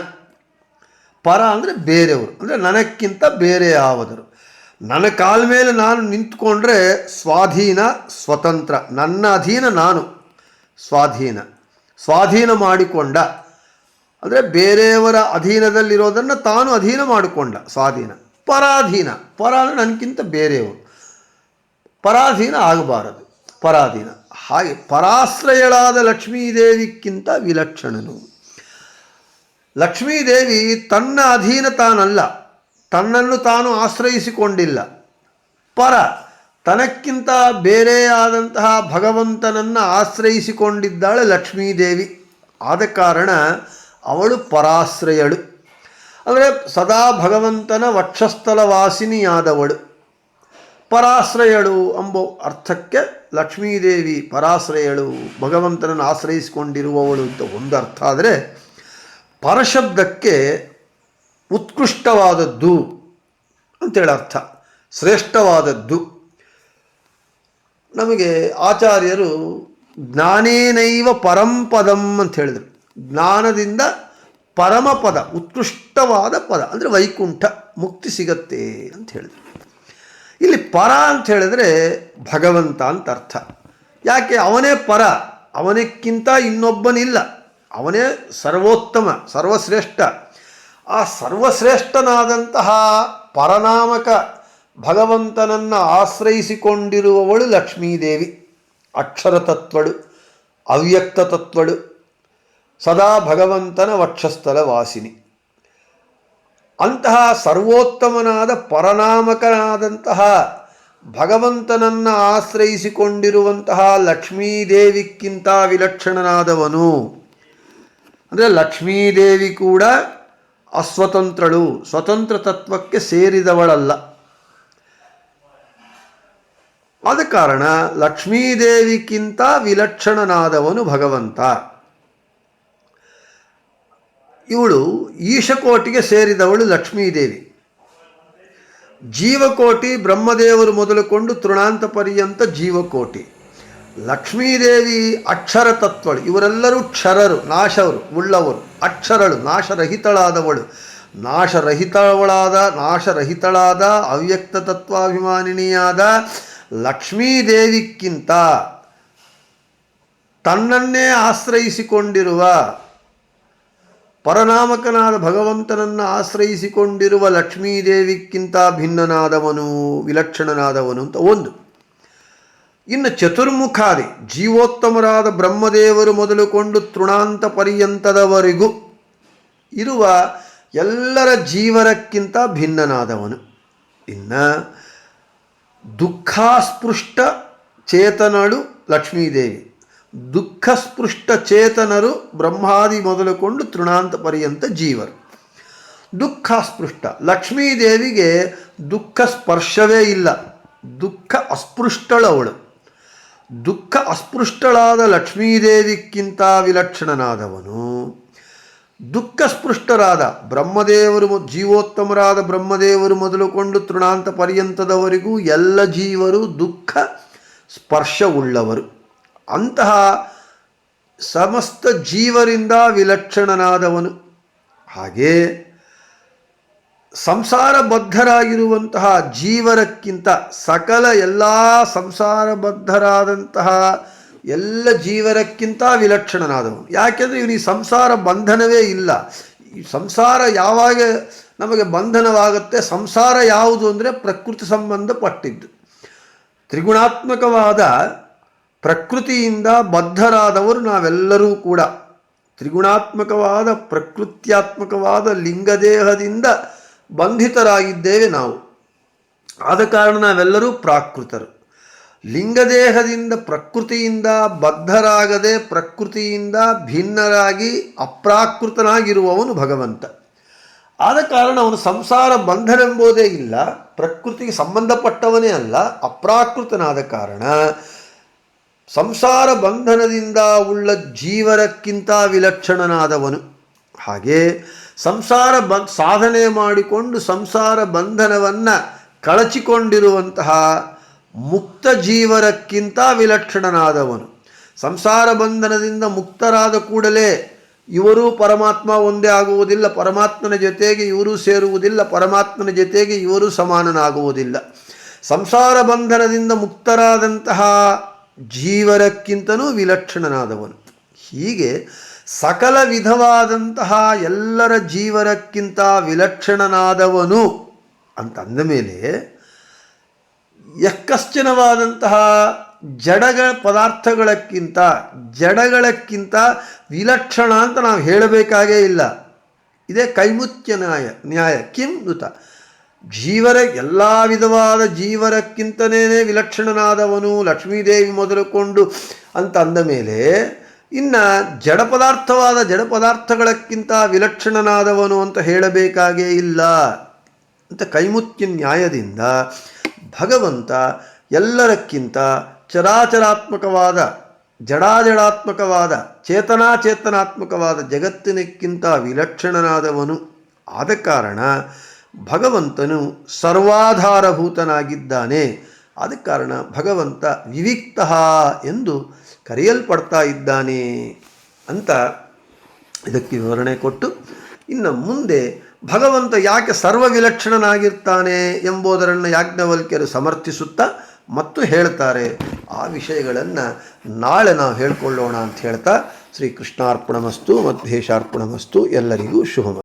ಪರ ಅಂದರೆ ಬೇರೆಯವರು, ಅಂದರೆ ನನಕ್ಕಿಂತ ಬೇರೆ ಯಾವದರು. ನನ್ನ ಕಾಲ ಮೇಲೆ ನಾನು ನಿಂತ್ಕೊಂಡ್ರೆ ಸ್ವಾಧೀನ, ಸ್ವತಂತ್ರ. ನನ್ನ ಅಧೀನ ನಾನು, ಸ್ವಾಧೀನ. ಸ್ವಾಧೀನ ಮಾಡಿಕೊಂಡ. ಅಂದರೆ ಬೇರೆಯವರ ಅಧೀನದಲ್ಲಿರೋದನ್ನು ತಾನು ಅಧೀನ ಮಾಡಿಕೊಂಡ ಸ್ವಾಧೀನ. ಪರಾಧೀನ. ಪರ ನನಗಿಂತ ಬೇರೆಯವರು. ಪರಾಧೀನ ಆಗಬಾರದು. ಪರಾಧೀನ. ಹಾಗೆ ಪರಾಶ್ರಯಳಾದ ಲಕ್ಷ್ಮೀದೇವಿಕ್ಕಿಂತ ವಿಲಕ್ಷಣನು. ಲಕ್ಷ್ಮೀದೇವಿ ತನ್ನ ಅಧೀನ ತಾನಲ್ಲ. ತನ್ನನ್ನು ತಾನು ಆಶ್ರಯಿಸಿಕೊಂಡಿಲ್ಲ. ಪರ. ತನಕ್ಕಿಂತ ಬೇರೆಯಾದಂತಹ ಭಗವಂತನನ್ನು ಆಶ್ರಯಿಸಿಕೊಂಡಿದ್ದಾಳೆ ಲಕ್ಷ್ಮೀದೇವಿ. ಆದ ಕಾರಣ ಅವಳು ಪರಾಶ್ರಯಳು. ಅಂದರೆ ಸದಾ ಭಗವಂತನ ವಕ್ಷಸ್ಥಲ ವಾಸಿನಿಯಾದವಳು ಪರಾಶ್ರಯಳು ಎಂಬ ಅರ್ಥಕ್ಕೆ ಲಕ್ಷ್ಮೀದೇವಿ ಪರಾಶ್ರಯಳು, ಭಗವಂತನನ್ನು ಆಶ್ರಯಿಸಿಕೊಂಡಿರುವವಳು ಅಂತ ಒಂದು ಅರ್ಥ ಆದರೆ ಪರಶಬ್ದಕ್ಕೆ ಉತ್ಕೃಷ್ಟವಾದದ್ದು ಅಂತೇಳಿ ಅರ್ಥ ಶ್ರೇಷ್ಠವಾದದ್ದು. ನಮಗೆ ಆಚಾರ್ಯರು ಜ್ಞಾನೇನೈವ ಪರಂಪದಂ ಅಂತ ಹೇಳಿದರು. ಜ್ಞಾನದಿಂದ ಪರಮಪದ, ಉತ್ಕೃಷ್ಟವಾದ ಪದ, ಅಂದರೆ ವೈಕುಂಠ, ಮುಕ್ತಿ ಸಿಗತ್ತೆ ಅಂತ ಹೇಳಿದರು. ಇಲ್ಲಿ ಪರ ಅಂತ ಹೇಳಿದ್ರೆ ಭಗವಂತ ಅಂತ ಅರ್ಥ. ಯಾಕೆ? ಅವನೇ ಪರ, ಅವನಕ್ಕಿಂತ ಇನ್ನೊಬ್ಬನಿಲ್ಲ. ಅವನೇ ಸರ್ವೋತ್ತಮ, ಸರ್ವಶ್ರೇಷ್ಠ. ಆ ಸರ್ವಶ್ರೇಷ್ಠನಾದಂತಹ ಪರನಾಮಕ ಭಗವಂತನನ್ನು ಆಶ್ರಯಿಸಿಕೊಂಡಿರುವವಳು ಲಕ್ಷ್ಮೀದೇವಿ. ಅಕ್ಷರ ತತ್ವಳು, ಅವ್ಯಕ್ತ ತತ್ವಳು, ಸದಾ ಭಗವಂತನ ವಕ್ಷಸ್ಥಲ ವಾಸಿನಿ. ಅಂತಹ ಸರ್ವೋತ್ತಮನಾದ ಪರನಾಮಕನಾದಂತಹ ಭಗವಂತನನ್ನು ಆಶ್ರಯಿಸಿಕೊಂಡಿರುವಂತಹ ಲಕ್ಷ್ಮೀದೇವಿಕ್ಕಿಂತ ವಿಲಕ್ಷಣನಾದವನು, ಅಂದರೆ ಲಕ್ಷ್ಮೀದೇವಿ ಕೂಡ ಅಸ್ವತಂತ್ರಳು, ಸ್ವತಂತ್ರ ತತ್ವಕ್ಕೆ ಸೇರಿದವಳಲ್ಲ. ಆದ ಕಾರಣ ಲಕ್ಷ್ಮೀದೇವಿಗಿಂತ ವಿಲಕ್ಷಣನಾದವನು ಭಗವಂತ. ಇವಳು ಈಶಕೋಟಿಗೆ ಸೇರಿದವಳು ಲಕ್ಷ್ಮೀದೇವಿ. ಜೀವಕೋಟಿ ಬ್ರಹ್ಮದೇವರು ಮೊದಲುಕೊಂಡು ತೃಣಾಂತ ಪರ್ಯಂತ ಜೀವಕೋಟಿ. ಲಕ್ಷ್ಮೀದೇವಿ ಅಕ್ಷರ ತತ್ವಳು ಇವರೆಲ್ಲರೂ ಕ್ಷರರು ನಾಶವರು ಉಳ್ಳವರು. ಅಕ್ಷರಳು, ನಾಶರಹಿತಳಾದವಳು. ನಾಶರಹಿತವಳಾದ ನಾಶರಹಿತಳಾದ, ಅವ್ಯಕ್ತ ತತ್ವಾಭಿಮಾನಿನಿಯಾದ ಲಕ್ಷ್ಮೀದೇವಿಕ್ಕಿಂತ ತನ್ನನ್ನೇ ಆಶ್ರಯಿಸಿಕೊಂಡಿರುವ ಪರನಾಮಕನಾದ ಭಗವಂತನನ್ನು ಆಶ್ರಯಿಸಿಕೊಂಡಿರುವ ಲಕ್ಷ್ಮೀದೇವಿಕ್ಕಿಂತ ಭಿನ್ನನಾದವನು, ವಿಲಕ್ಷಣನಾದವನು ಅಂತ ಒಂದು. ಇನ್ನು ಚತುರ್ಮುಖಾದಿ, ಜೀವೋತ್ತಮರಾದ ಬ್ರಹ್ಮದೇವರು ಮೊದಲುಕೊಂಡು ತೃಣಾಂತ ಪರ್ಯಂತದವರೆಗೂ ಇರುವ ಎಲ್ಲರ ಜೀವನಕ್ಕಿಂತ ಭಿನ್ನನಾದವನು. ಇನ್ನು ದುಃಖಾಸ್ಪೃಷ್ಟ ಚೇತನಳು ಲಕ್ಷ್ಮೀದೇವಿ. ದುಃಖಸ್ಪೃಷ್ಟ ಚೇತನರು ಬ್ರಹ್ಮಾದಿ ಮೊದಲುಕೊಂಡು ತೃಣಾಂತ ಪರ್ಯಂತ ಜೀವರು. ದುಃಖಾಸ್ಪೃಷ್ಟ. ಲಕ್ಷ್ಮೀದೇವಿಗೆ ದುಃಖ ಸ್ಪರ್ಶವೇ ಇಲ್ಲ. ದುಃಖ ಅಸ್ಪೃಷ್ಟಳವಳು ದುಃಖ ಅಸ್ಪೃಷ್ಟಳಾದ ಲಕ್ಷ್ಮೀದೇವಿಕ್ಕಿಂತ ವಿಲಕ್ಷಣನಾದವನು. ದುಃಖ ಸ್ಪೃಷ್ಟರಾದ ಬ್ರಹ್ಮದೇವರು ಜೀವೋತ್ತಮರಾದ ಬ್ರಹ್ಮದೇವರು ಮೊದಲುಕೊಂಡು ತೃಣಾಂತ ಪರ್ಯಂತದವರೆಗೂ ಎಲ್ಲ ಜೀವರು ದುಃಖ ಸ್ಪರ್ಶವುಳ್ಳವರು. ಅಂತಹ ಸಮಸ್ತ ಜೀವರಿಂದ ವಿಲಕ್ಷಣನಾದವನು. ಹಾಗೇ ಸಂಸಾರಬದ್ಧರಾಗಿರುವಂತಹ ಜೀವರಕ್ಕಿಂತ ಸಕಲ ಎಲ್ಲ ಸಂಸಾರಬದ್ಧರಾದಂತಹ ಎಲ್ಲ ಜೀವರಕ್ಕಿಂತ ವಿಲಕ್ಷಣನಾದವನು. ಯಾಕೆಂದರೆ ಇವನಿಗೆ ಸಂಸಾರ ಬಂಧನವೇ ಇಲ್ಲ. ಈ ಸಂಸಾರ ಯಾವಾಗ ನಮಗೆ ಬಂಧನವಾಗುತ್ತೆ, ಸಂಸಾರ ಯಾವುದು ಅಂದರೆ ಪ್ರಕೃತಿ ಸಂಬಂಧಪಟ್ಟಿದ್ದು. ತ್ರಿಗುಣಾತ್ಮಕವಾದ ಪ್ರಕೃತಿಯಿಂದ ಬದ್ಧರಾದವರು ನಾವೆಲ್ಲರೂ ಕೂಡ. ತ್ರಿಗುಣಾತ್ಮಕವಾದ, ಪ್ರಕೃತ್ಯಾತ್ಮಕವಾದ ಲಿಂಗದೇಹದಿಂದ ಬಂಧಿತರಾಗಿದ್ದೇವೆ ನಾವು. ಆದ ಕಾರಣ ನಾವೆಲ್ಲರೂ ಪ್ರಾಕೃತರು. ಲಿಂಗದೇಹದಿಂದ ಪ್ರಕೃತಿಯಿಂದ ಬದ್ಧರಾಗದೆ ಪ್ರಕೃತಿಯಿಂದ ಭಿನ್ನರಾಗಿ ಅಪ್ರಾಕೃತನಾಗಿರುವವನು ಭಗವಂತ. ಆದ ಕಾರಣ ಅವನು ಸಂಸಾರ ಬಂಧನೆಂಬುದೇ ಇಲ್ಲ, ಪ್ರಕೃತಿಗೆ ಸಂಬಂಧಪಟ್ಟವನೇ ಅಲ್ಲ, ಅಪ್ರಾಕೃತನಾದ ಕಾರಣ ಸಂಸಾರ ಬಂಧನದಿಂದ ಉಳ್ಳ ಜೀವರಕ್ಕಿಂತ ವಿಲಕ್ಷಣನಾದವನು. ಹಾಗೆ ಸಂಸಾರ ಬ ಸಾಧನೆ ಮಾಡಿಕೊಂಡು ಸಂಸಾರ ಬಂಧನವನ್ನು ಕಳಚಿಕೊಂಡಿರುವಂತಹ ಮುಕ್ತ ಜೀವರಕ್ಕಿಂತ ವಿಲಕ್ಷಣನಾದವನು. ಸಂಸಾರ ಬಂಧನದಿಂದ ಮುಕ್ತರಾದ ಕೂಡಲೇ ಇವರು ಪರಮಾತ್ಮ ಒಂದೇ ಆಗುವುದಿಲ್ಲ. ಪರಮಾತ್ಮನ ಜೊತೆಗೆ ಇವರು ಸೇರುವುದಿಲ್ಲ. ಪರಮಾತ್ಮನ ಜೊತೆಗೆ ಇವರು ಸಮಾನನಾಗುವುದಿಲ್ಲ. ಸಂಸಾರ ಬಂಧನದಿಂದ ಮುಕ್ತರಾದಂತಹ ಜೀವರಕ್ಕಿಂತನೂ ವಿಲಕ್ಷಣನಾದವನು. ಹೀಗೆ ಸಕಲ ವಿಧವಾದಂತಹ ಎಲ್ಲರ ಜೀವರಕ್ಕಿಂತ ವಿಲಕ್ಷಣನಾದವನು ಅಂತಂದ ಮೇಲೆ ಯಕ್ಕಶ್ಚನವಾದಂತಹ ಜಡಗಳ ಪದಾರ್ಥಗಳಕ್ಕಿಂತ, ಜಡಗಳಕ್ಕಿಂತ ವಿಲಕ್ಷಣ ಅಂತ ನಾವು ಹೇಳಬೇಕಾಗೇ ಇಲ್ಲ. ಇದೇ ಕೈಮುತ್ಯ ನ್ಯಾಯ ನ್ಯಾಯ, ಕಿಂ ನುತ. ಜೀವರ, ಎಲ್ಲ ವಿಧವಾದ ಜೀವರಕ್ಕಿಂತನೇ ವಿಲಕ್ಷಣನಾದವನು, ಲಕ್ಷ್ಮೀದೇವಿ ಮೊದಲುಕೊಂಡು ಅಂತ ಅಂದ ಮೇಲೆ, ಇನ್ನು ಜಡ ಪದಾರ್ಥವಾದ ಜಡ ಪದಾರ್ಥಗಳಕ್ಕಿಂತ ವಿಲಕ್ಷಣನಾದವನು ಅಂತ ಹೇಳಬೇಕಾಗೇ ಇಲ್ಲ. ಅಂತ ಕೈಮುತ್ಯ ನ್ಯಾಯದಿಂದ ಭಗವಂತ ಎಲ್ಲರಕ್ಕಿಂತ ಚರಾಚರಾತ್ಮಕವಾದ, ಜಡಾಜಡಾತ್ಮಕವಾದ, ಚೇತನಾಚೇತನಾತ್ಮಕವಾದ ಜಗತ್ತಿನಕ್ಕಿಂತ ವಿಲಕ್ಷಣನಾದವನು ಆದ ಕಾರಣ ಭಗವಂತನು ಸರ್ವಾಧಾರಭೂತನಾಗಿದ್ದಾನೆ. ಆದ ಕಾರಣ ಭಗವಂತ ವಿವಿಕ್ತ ಎಂದು ಕರೆಯಲ್ಪಡ್ತಾ ಇದ್ದಾನೆ ಅಂತ ಇದಕ್ಕೆ ವಿವರಣೆ ಕೊಟ್ಟು ಇನ್ನು ಮುಂದೆ ಭಗವಂತ ಯಾಕೆ ಸರ್ವವಿಲಕ್ಷಣನಾಗಿರ್ತಾನೆ ಎಂಬುದರನ್ನು ಯಾಜ್ಞವಲ್ಕ್ಯರು ಸಮರ್ಥಿಸುತ್ತಾ ಮತ್ತು ಹೇಳ್ತಾರೆ. ಆ ವಿಷಯಗಳನ್ನು ನಾಳೆ ನಾವು ಹೇಳ್ಕೊಳ್ಳೋಣ ಅಂತ ಹೇಳ್ತಾ ಶ್ರೀಕೃಷ್ಣಾರ್ಪಣ ಮಸ್ತು ಮಧ್ಯೇಶಾರ್ಪಣ ಮಧ್ವೇಶಾರ್ಪಣಮಸ್ತು ಎಲ್ಲರಿಗೂ ಶುಭ